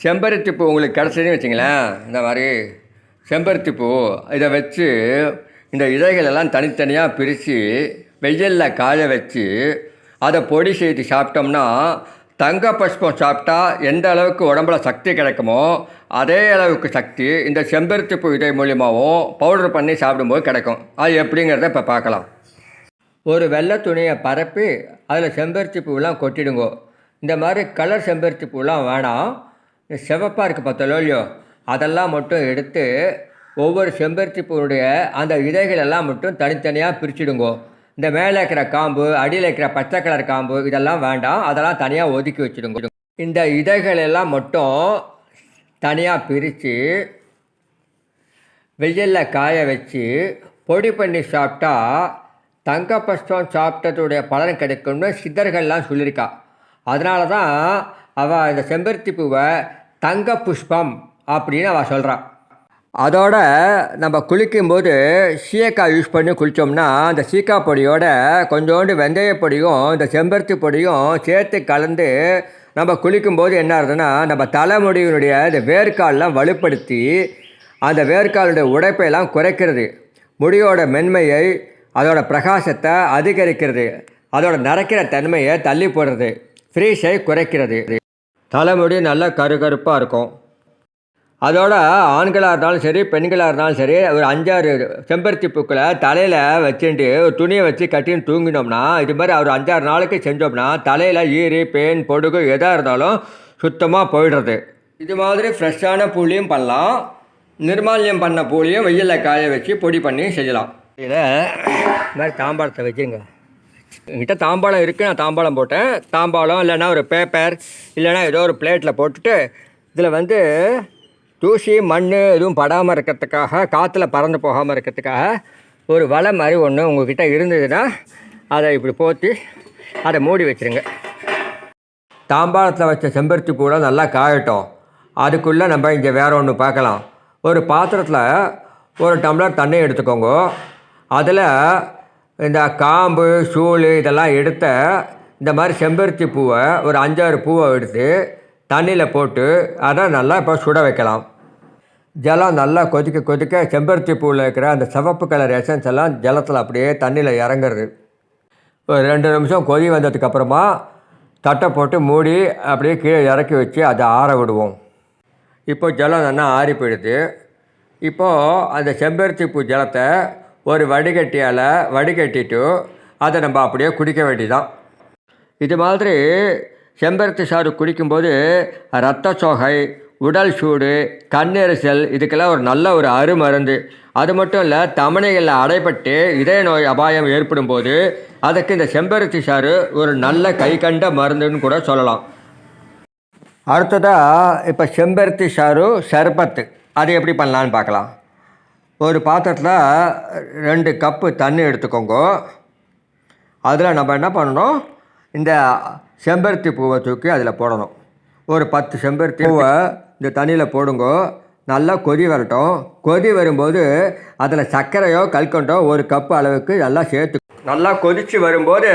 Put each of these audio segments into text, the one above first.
செம்பருத்தி பூ உங்களுக்கு கிடச்சதுன்னு வச்சுங்களேன் இந்த மாதிரி செம்பருத்தி பூ இதை வச்சு இந்த இலைகள் எல்லாம் தனித்தனியாக பிரித்து வெயிலில் காய வச்சு அதை பொடி செய்து சாப்பிட்டோம்னா தங்க புஷ்பம் சாப்பிட்டா எந்த அளவுக்கு உடம்புல சக்தி கிடைக்குமோ அதே அளவுக்கு சக்தி இந்த செம்பருத்தி பூ இதை மூலியமாகவும் பவுடர் பண்ணி சாப்பிடும்போது கிடைக்கும். அது எப்படிங்கிறத இப்போ பார்க்கலாம். ஒரு வெள்ளை துணியை பரப்பி அதில் செம்பருத்தி பூவெல்லாம் கொட்டிடுங்கோ. இந்த மாதிரி கலர் செம்பருத்தி பூவெலாம் வேணாம். செவப்பாக இருக்குது பார்த்தலோ இல்லையோ அதெல்லாம் மட்டும் எடுத்து ஒவ்வொரு செம்பருத்தி பூவுடைய அந்த இலைகள் எல்லாம் மட்டும் தனித்தனியாக பிரிச்சுடுங்கோ. இந்த மேலே இருக்கிற காம்பு அடியில் இருக்கிற பச்சை கலர் காம்பு இதெல்லாம் வேண்டாம். அதெல்லாம் தனியாக ஒதுக்கி வச்சுடுங்க. இந்த இதைகள் எல்லாம் மட்டும் தனியாக பிரித்து வெயிலில் காய வச்சு பொடி பண்ணி சாப்பிட்டா தங்க சாப்பிட்டதுடைய பலன் கிடைக்கும்னு சித்தர்கள்லாம் சொல்லியிருக்கா. அதனால தான் அவள் இந்த செம்பருத்தி பூவை தங்க புஷ்பம் அப்படின்னு அவள் சொல்கிறான் அதோட நம்ம குளிக்கும்போது சீயக்காய் யூஸ் பண்ணி குளித்தோம்னா அந்த சீக்கா பொடியோட கொஞ்சோண்டு வெந்தய பொடியும் இந்த செம்பருத்தி பொடியும் சேர்த்து கலந்து நம்ம குளிக்கும்போது என்ன ஆகுதுன்னா நம்ம தலைமுடியினுடைய இந்த வேர்க்கால்லாம் வலுப்படுத்தி அந்த வேர்க்காலுடைய உடைப்பையெல்லாம் குறைக்கிறது. முடியோட மென்மையை அதோட பிரகாசத்தை அதிகரிக்கிறது. அதோட நரைக்கிற தன்மையை தள்ளி போடுறது. ஃப்ரீஸை குறைக்கிறது. தலைமுடி நல்லா கருகருப்பாக இருக்கும். அதோட ஆண்களாக இருந்தாலும் சரி பெண்களாக இருந்தாலும் சரி ஒரு அஞ்சாறு செம்பருத்தி பூக்களை தலையில் வச்சுட்டு ஒரு துணியை வச்சு கட்டின்னு தூங்கினோம்னா இது மாதிரி ஒரு அஞ்சாறு நாளைக்கு செஞ்சோம்னா தலையில் ஈரி பேன் பொடுகு எதாக இருந்தாலும் சுத்தமாக போயிடுறது. இது மாதிரி ஃப்ரெஷ்ஷான பூலியும் பண்ணலாம். நிர்மாலியம் பண்ண பூலியும் வெயிலில் காய வச்சு பொடி பண்ணி செய்யலாம். இதில் இது மாதிரி தாம்பாளத்தை வச்சுருங்க. என்கிட்ட தாம்பாளம் இருக்குது நான் தாம்பாளம் போட்டேன். தாம்பாளம் இல்லைன்னா ஒரு பேப்பர் இல்லைன்னா ஏதோ ஒரு பிளேட்டில் போட்டுட்டு இதில் வந்து தூசி மண் எதுவும் படாமல் இருக்கிறதுக்காக காற்றுல பறந்து போகாமல் இருக்கிறதுக்காக ஒரு வலை மாதிரி ஒன்று உங்கள்கிட்ட இருந்ததுன்னா அதை இப்படி போற்றி அதை மூடி வச்சுருங்க. தாம்பாளத்தில் வச்ச செம்பருத்தி கூட நல்லா காயட்டும். அதுக்குள்ளே நம்ம இங்கே வேற ஒன்று பார்க்கலாம். ஒரு பாத்திரத்தில் ஒரு டம்ளர் தண்ணி எடுத்துக்கோங்க. அதில் இந்த காம்பு சூள் இதெல்லாம் எடுத்த இந்த மாதிரி செம்பருத்தி பூவை ஒரு அஞ்சாறு பூவை எடுத்து தண்ணியில் போட்டு அதை நல்லா இப்போ சுட வைக்கலாம். ஜலம் நல்லா கொதிக்க கொதிக்க செம்பருத்தி பூவில் இருக்கிற அந்த சிவப்பு கலர் எசன்ஸ் எல்லாம் ஜலத்தில் அப்படியே தண்ணியில் இறங்குறது. ஒரு ரெண்டு நிமிஷம் கொதி வந்ததுக்கப்புறமா தட்டை போட்டு மூடி அப்படியே கீழே இறக்கி வச்சு அதை ஆற விடுவோம். இப்போ ஜலம் நல்லா ஆறி போயிடுது இப்போது அந்த செம்பருத்தி பூ ஜலத்தை ஒரு வடிகட்டியால் வடிகட்டிட்டு அதை நம்ம அப்படியே குடிக்க வேண்டிதான் இது மாதிரி செம்பருத்தி சாறு குடிக்கும்போது இரத்த சோகை உடல் சூடு கண்ணெரிசல் இதுக்கெல்லாம் ஒரு நல்ல ஒரு அருமருந்து. அது மட்டும் இல்லை தமனைகளில் அடைபட்டு இதய நோய் அபாயம் ஏற்படும் போது அதுக்கு இந்த செம்பருத்தி சாறு ஒரு நல்ல கை கண்ட மருந்துன்னு கூட சொல்லலாம். அடுத்ததாக இப்போ செம்பருத்தி சாறு சர்பத்து. அது எப்படி பண்ணலான்னு பார்க்கலாம். ஒரு பாத்திரத்தில் ரெண்டு கப்பு தண்ணி எடுத்துக்கோங்க. அதில் நம்ம என்ன பண்ணணும்? இந்த செம்பருத்தி பூவை தூக்கி அதில் போடணும். ஒரு பத்து செம்பருத்தி பூவை இந்த தண்ணியில் போடுங்க. நல்லா கொதி வரட்டும். கொதி வரும்போது அதில் சர்க்கரையோ கல்கண்டோ ஒரு கப்பு அளவுக்கு நல்லா சேர்த்து நல்லா கொதித்து வரும்போது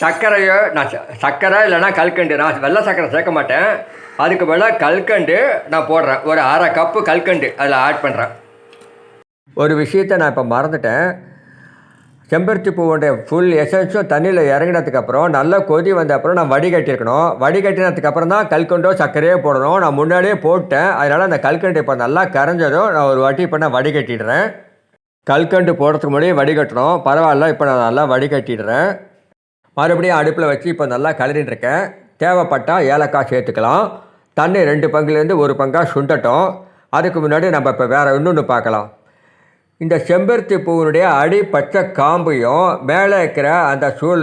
சர்க்கரையோ நான் ச- சர்க்கரை இல்லைன்னா கல்கண்டு. நான் வெள்ளை சர்க்கரை சேர்க்க மாட்டேன். அதுக்கு பதிலாக கல்கண்டு நான் போடுறேன். ஒரு அரை கப்பு கல்கண்டு அதில் ஆட் பண்ணுறேன் ஒரு விஷயத்தை நான் இப்போ மறந்துட்டேன். செம்பருத்தி பூவோடைய ஃபுல் எசன்ஸும் தண்ணியில் இறங்கினதுக்கப்புறம் நல்லா கொதி வந்த அப்புறம் நான் வடிகட்டியிருக்கணும் வடிகட்டினதுக்கப்புறம் தான் கல்கண்டோ சர்க்கரையோ போடணும். நான் முன்னாடியே போட்டேன். அதனால் அந்த கல்கண்டு இப்போ நல்லா கரைஞ்சதும் நான் ஒரு வாட்டி இப்போ நான் வடிகட்டிடுறேன் கல்கண்டு போடுறதுக்கு முன்னாடி வடிகட்டணும் பரவாயில்ல இப்போ நான் நல்லா வடிகட்டிடுறேன் மறுபடியும் அடுப்பில் வச்சு இப்போ நல்லா கிளறிட்டு தேவைப்பட்டால் ஏலக்காய் சேர்த்துக்கலாம். தண்ணி ரெண்டு பங்குலேருந்து ஒரு பங்காக சுண்டட்டும். அதுக்கு முன்னாடி நம்ம இப்போ வேறு இன்னொன்று பார்க்கலாம். இந்த செம்பருத்தி பூவினுடைய அடி பச்சை காம்பையும் மேலே இருக்கிற அந்த சூல்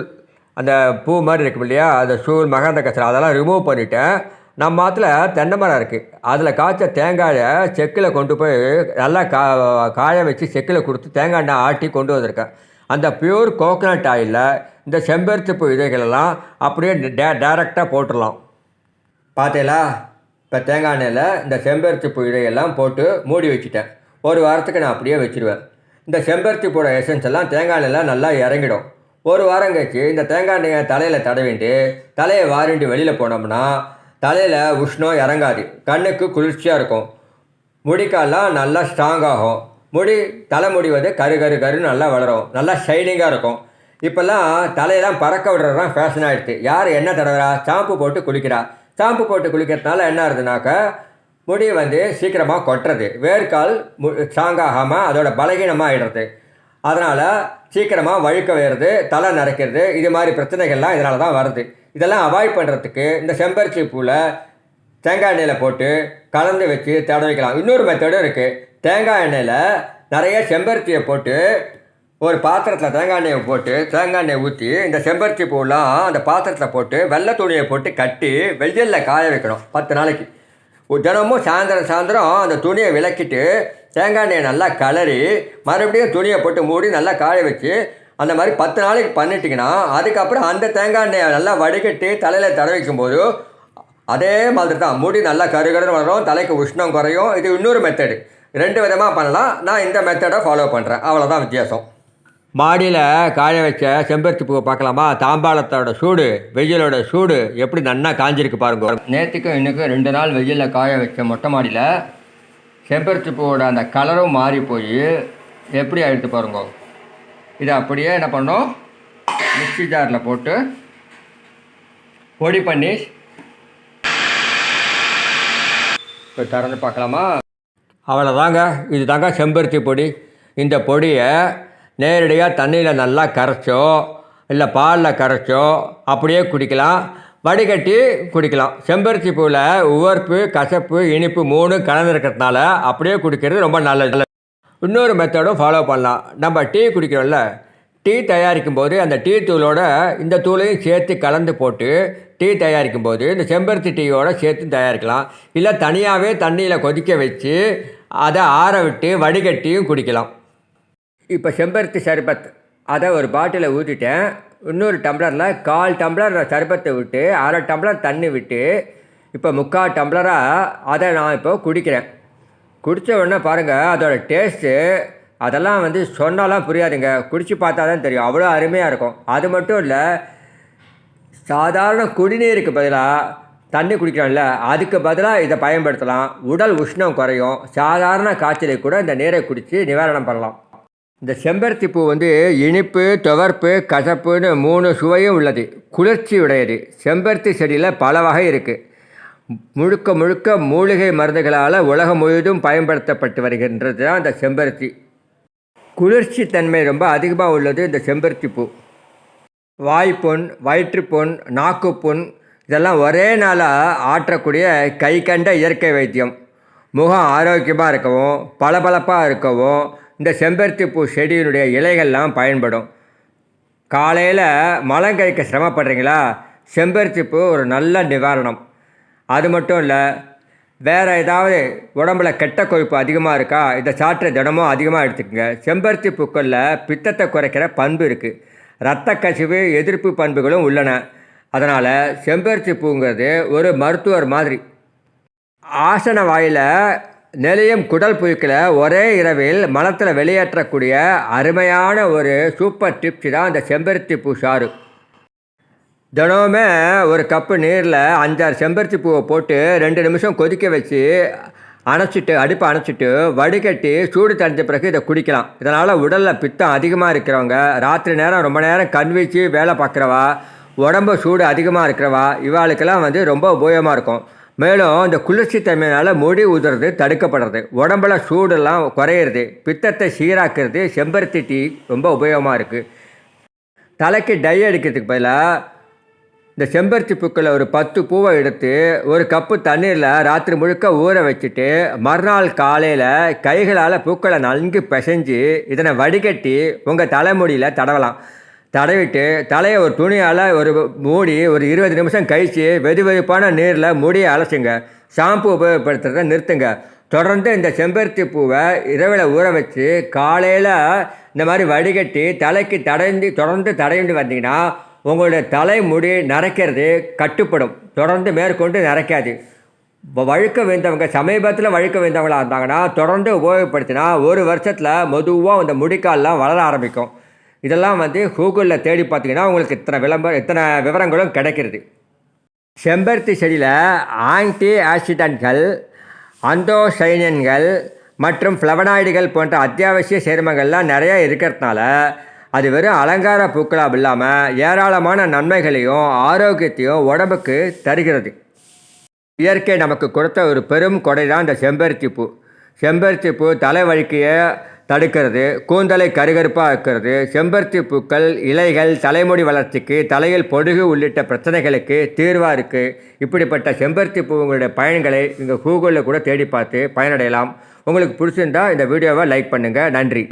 அந்த பூ மாதிரி இருக்கும் இல்லையா? அந்த சூல் மகந்த கசரை அதெல்லாம் ரிமூவ் பண்ணிவிட்டேன் நம்ம ஆற்றுல தென்னை மரம் இருக்குது அதில் காய்ச்ச தேங்காயை செக்கில் கொண்டு போய் நல்லா கா காய வச்சு செக்கில் கொடுத்து தேங்காய் எண்ணெய் ஆட்டி கொண்டு வந்திருக்கேன். அந்த பியூர் கோகோனட் ஆயிலில் இந்த செம்பருத்தி பூ விதைகளெல்லாம் அப்படியே டே டேரெக்டாக போட்டுடலாம். பார்த்தீங்களா? இப்போ தேங்காய் எண்ணெயில் இந்த செம்பருத்தி பூ இதையெல்லாம் போட்டு மூடி வச்சுட்டேன். ஒரு வாரத்துக்கு நான் அப்படியே வச்சுருவேன். இந்த செம்பருத்தி பூட எசன்ஸ் எல்லாம் தேங்காய் நல்லா இறங்கிடும். ஒரு வாரம் கழிச்சு இந்த தேங்காய் எண்ணெயை தலையில் தடவிட்டு தலையை வாரிண்டு வெளியில் போனோம்னா தலையில் உஷ்ணம் இறங்காது. கண்ணுக்கு குளிர்ச்சியாக இருக்கும். முடிக்கெல்லாம் நல்லா ஸ்ட்ராங் ஆகும். முடி தலைமுடி வந்து கரு கரு கருன்னு நல்லா வளரும். நல்லா ஷைனிங்காக இருக்கும். இப்போல்லாம் தலையெல்லாம் பறக்க விடுறதான் ஃபேஷன் ஆகிடுது யார் என்ன தடவுறா? ஷாம்பு போட்டு குளிக்கிறா. ஷாம்பு போட்டு குளிக்கிறதுனால என்ன ஆகுதுனாக்கா முடி வந்து சீக்கிரமாக கொட்டுறது. வேர்க்கால் மு ஸ்ட்ராங் அதோட பலகீனமாக ஆகிடுறது அதனால் சீக்கிரமாக வழுக்க வருது தலை நரைக்கிறது இது மாதிரி பிரச்சனைகள்லாம் இதனால தான் வருது. இதெல்லாம் அவாய்ட் பண்ணுறதுக்கு இந்த செம்பருத்தி பூவில் தேங்காய் எண்ணெயில் போட்டு கலந்து வச்சு தடவிக்கலாம். இன்னொரு மெத்தடும் இருக்குது தேங்காய் எண்ணெயில் நிறைய செம்பருத்தியை போட்டு ஒரு பாத்திரத்தில் தேங்காய் எண்ணெயை போட்டு தேங்காய் எண்ணெய் ஊற்றி இந்த செம்பருத்தி பூலாம் அந்த பாத்திரத்தில் போட்டு வெள்ளை துணியை போட்டு கட்டி வெயிலில் காய வைக்கணும். பத்து நாளைக்கு. தினமும் சாயந்தரம் சாயந்தரம் அந்த துணியை விளக்கிட்டு தேங்காய் எண்ணெயை நல்லா கலரி மறுபடியும் துணியை போட்டு மூடி நல்லா காய வச்சு அந்த மாதிரி பத்து நாளைக்கு பண்ணிட்டீங்கன்னா அதுக்கப்புறம் அந்த தேங்காய் எண்ணெயை நல்லா வடிகட்டி தலையில் தடவிக்கும் போது அதே மாதிரி தான் முடி நல்லா கருகருன்னு வரும் தலைக்கு உஷ்ணம் குறையும். இது இன்னொரு மெத்தடு ரெண்டு விதமாக பண்ணலாம். நான் இந்த மெத்தடை ஃபாலோ பண்ணுறேன் அவ்வளோதான் வித்தியாசம். மாடியில் காய வச்ச செம்பருத்தி பூவை பார்க்கலாமா? தாம்பாளத்தோட சூடு வெயிலோட சூடு எப்படி நன்னா காஞ்சிருக்கு பாருங்க. நேற்றுக்கும் இன்னைக்கும் ரெண்டு நாள் வெயிலில் காய வச்ச மொட்டை மாடியில் செம்பருத்தி பூவோட அந்த கலரும் மாறி போய் எப்படி ஆகிடுது பாருங்க. இதை அப்படியே என்ன பண்ணோம்? மிக்ஸி ஜாரில் போட்டு பொடி பண்ணி இப்போ திறந்து பார்க்கலாமா? அவ்வளோதாங்க இது தாங்க செம்பருத்தி பொடி. இந்த பொடியை நேரடியாக தண்ணியில் நல்லா கரைச்சோ இல்லை பாலில் கரைச்சோ அப்படியே குடிக்கலாம். வடிகட்டி குடிக்கலாம். செம்பருத்தி பூவில் உவர்ப்பு கசப்பு இனிப்பு மூணு கலந்துருக்கிறதுனால அப்படியே குடிக்கிறது ரொம்ப நல்லது. இன்னொரு மெத்தடும் ஃபாலோ பண்ணலாம். நம்ம டீ குடிக்கிறோம்ல டீ தயாரிக்கும் போது அந்த டீ தூளோட இந்த தூளையும் சேர்த்து கலந்து போட்டு டீ தயாரிக்கும் போது இந்த செம்பருத்தி டீயோட சேர்த்து தயாரிக்கலாம். இல்லை தனியாகவே தண்ணியில் கொதிக்க வச்சு அதை ஆற விட்டு வடிகட்டியும் குடிக்கலாம். இப்போ செம்பருத்தி சர்பத் அதை ஒரு பாட்டிலில் ஊற்றிட்டேன் இன்னொரு டம்ளரில் கால் டம்ளர் சர்பத்தை விட்டு அரை டம்ளர் தண்ணி விட்டு இப்போ முக்கால் டம்ளராக அதை நான் இப்போ குடிக்கிறேன். குடித்த உடனே பாருங்கள் அதோட டேஸ்ட்டு அதெல்லாம் வந்து சொன்னாலாம் புரியாதுங்க. குடித்து பார்த்தா தான் தெரியும். அவ்வளோ அருமையாக இருக்கும். அது மட்டும் இல்லை சாதாரண குடிநீருக்கு பதிலாக தண்ணி குடிக்கிறோம்ல அதுக்கு பதிலாக இதை பயன்படுத்தலாம். உடல் உஷ்ணம் குறையும். சாதாரண காய்ச்சலை கூட இந்த நீரை குடித்து நிவாரணம் பண்ணலாம் இந்த செம்பருத்தி பூ வந்து இனிப்பு துவர்ப்பு கசப்புன்னு மூணு சுவையும் உள்ளது. குளிர்ச்சி உடையது. செம்பருத்தி செடியில் பல வகை இருக்குது முழுக்க முழுக்க மூலிகை மருந்துகளால் உலகம் முழுவதும் பயன்படுத்தப்பட்டு வருகின்றது தான் இந்த செம்பருத்தி. குளிர்ச்சி தன்மை ரொம்ப அதிகமாக உள்ளது இந்த செம்பருத்தி பூ வாய்ப்புண் வயிற்றுப்புண் நாக்குப்புண் இதெல்லாம் ஒரே நாளாக ஆற்றக்கூடிய கை கண்ட இயற்கை வைத்தியம். முகம் ஆரோக்கியமாக இருக்கவும் பளபளப்பாக இருக்கவும் இந்த செம்பருத்தி பூ செடியினுடைய இலைகள்லாம் பயன்படும். காலையில் மலம் கழிக்க சிரமப்படுறீங்களா? செம்பருத்தி பூ ஒரு நல்ல நிவாரணம். அது மட்டும் இல்லை வேறு ஏதாவது உடம்புல கெட்ட கொழுப்பு அதிகமாக இருக்கா? இதை சாற்ற தினமும் அதிகமாக எடுத்துக்கோங்க. செம்பருத்தி பூக்களில் பித்தத்தை குறைக்கிற பண்பு இருக்குது இரத்த கசிவு எதிர்ப்பு பண்புகளும் உள்ளன. அதனால் செம்பருத்தி பூங்கிறது ஒரு மருத்துவர் மாதிரி. ஆசன வாயில் நிலையும் குடல் புழுக்களை ஒரே இரவில் மலத்தில் வெளியேற்றக்கூடிய அருமையான ஒரு சூப்பர் டிப்ஸ் தான் இந்த செம்பருத்தி பூ சாறு. தினமுமே ஒரு கப்பு நீரில் அஞ்சாறு செம்பருத்தி பூவை போட்டு ரெண்டு நிமிஷம் கொதிக்க வச்சு அணைச்சிட்டு அடுப்பை அணைச்சிட்டு வடிகட்டி சூடு தணிஞ்ச பிறகு இதை குடிக்கலாம். இதனால் உடலில் பித்தம் அதிகமாக இருக்கிறவங்க ராத்திரி நேரம் ரொம்ப நேரம் கண் வீச்சு வேலை பார்க்குறவா உடம்பு சூடு அதிகமாக இருக்கிறவா இவாளுக்கெல்லாம் வந்து ரொம்ப உபயோகமாக இருக்கும். மேலும் இந்த குளிர்ச்சி தன்மையினால் முடி உதுறது தடுக்கப்படுறது. உடம்புல சூடெல்லாம் குறையிறது. பித்தத்தை சீராக்கிறது செம்பருத்தி டீ ரொம்ப உபயோகமாக இருக்குது தலைக்கு டை அடிக்கிறதுக்கு பதிலாக இந்த செம்பருத்தி பூக்களை ஒரு பத்து பூவை எடுத்து ஒரு கப்பு தண்ணீரில் ராத்திரி முழுக்க ஊற வச்சுட்டு மறுநாள் காலையில் கைகளால் பூக்களை நன்கு பிசைஞ்சு இதனை வடிகட்டி உங்கள் தலைமுடியில் தடவலாம். தடவிட்டு தலையை ஒரு துணியால் ஒரு மூடி ஒரு இருபது நிமிஷம் கழித்து வெது வெதுப்பான நீரில் முடியை அலசுங்க. ஷாம்பு உபயோகப்படுத்துறதை நிறுத்துங்க. தொடர்ந்து இந்த செம்பருத்தி பூவை இரவில் ஊற வச்சு காலையில் இந்த மாதிரி வடிகட்டி தலைக்கு தடைந்து தொடர்ந்து தடைந்து வந்தீங்கன்னா உங்களுடைய தலைமுடி நரைக்கிறது கட்டுப்படும். தொடர்ந்து மேற்கொண்டு நரைக்காது. இப்போ வழுக்க வைந்தவங்க சமீபத்தில் வழுக்க வைந்தவங்களாக இருந்தாங்கன்னா தொடர்ந்து உபயோகப்படுத்தினா ஒரு வருஷத்தில் மெதுவாக அந்த முடிக்கால்லாம் வளர ஆரம்பிக்கும். இதெல்லாம் வந்து கூகுளில் தேடி பார்த்தீங்கன்னா உங்களுக்கு இத்தனை விளம்பரம் இத்தனை விவரங்களும் கிடைக்கிறது. செம்பருத்தி செடியில் ஆன்டி ஆக்சிடென்ட்கள் அந்தோசைனன்கள் மற்றும் ஃப்ளவனாய்டுகள் போன்ற அத்தியாவசிய சேர்மங்கள்லாம் நிறைய இருக்கிறதுனால அது வெறும் அலங்கார பூக்களாக இல்லாமல் ஏராளமான நன்மைகளையும் ஆரோக்கியத்தையும் உடம்புக்கு தருகிறது. இயற்கை நமக்கு கொடுத்த ஒரு பெரும் கொடை தான் இந்த செம்பருத்தி பூ. செம்பருத்தி பூ தலைவழிக்கையை தடுக்கிறது கூந்தலை கருகருப்பாக இருக்கிறது செம்பருத்தி பூக்கள் இலைகள் தலைமுடி வளர்ச்சிக்கு தலையில் பொடுகு உள்ளிட்ட பிரச்சனைகளுக்கு தீர்வாக இருக்குது இப்படிப்பட்ட செம்பருத்தி பூவுங்களுடைய பயன்களை நீங்கள் கூகுளில் கூட தேடி பார்த்து பயனடையலாம். உங்களுக்கு பிடிச்சிருந்தா இந்த வீடியோவை லைக் பண்ணுங்கள் நன்றி.